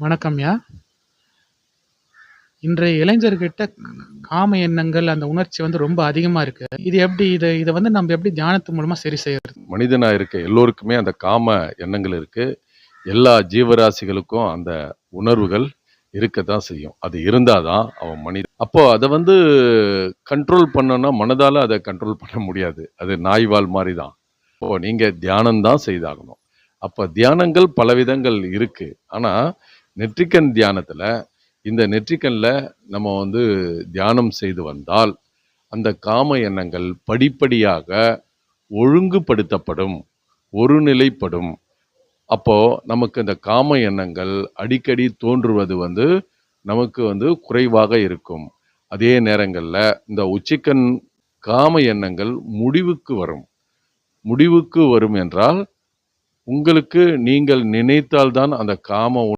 வணக்கம்யா. இன்றைய இளைஞர்கிட்ட காம எண்ணங்கள் அந்த உணர்ச்சி வந்து ரொம்ப அதிகமா இருக்கு. இது எப்படி இதை இதை வந்து நம்ம எப்படி தியானத்து மூலமா சரி செய்யறது? மனிதனா இருக்க எல்லோருக்குமே அந்த காம எண்ணங்கள் இருக்கு. எல்லா ஜீவராசிகளுக்கும் அந்த உணர்வுகள் இருக்கத்தான் செய்யும். அது இருந்தாதான் அவன் மனிதன். அப்போ அதை வந்து கண்ட்ரோல் பண்ணனா மனதால அதை கண்ட்ரோல் பண்ண முடியாது. அது நாய்வால் மாதிரி தான் இப்போ நீங்க தியானம் தான் செய்தாகணும். அப்போ தியானங்கள் பல விதங்கள் இருக்கு. ஆனா நெற்றிக்கண் தியானத்தில் இந்த நெற்றிக்கண்ணில் நம்ம வந்து தியானம் செய்து வந்தால் அந்த காம எண்ணங்கள் படிப்படியாக ஒழுங்குபடுத்தப்படும் ஒருநிலைப்படும். அப்போது நமக்கு இந்த காம எண்ணங்கள் அடிக்கடி தோன்றுவது வந்து நமக்கு வந்து குறைவாக இருக்கும். அதே நேரங்களில் இந்த உச்சிக்கண் காம எண்ணங்கள் முடிவுக்கு வரும். முடிவுக்கு வரும் என்றால் உங்களுக்கு நீங்கள் நினைத்தால்தான் அந்த காம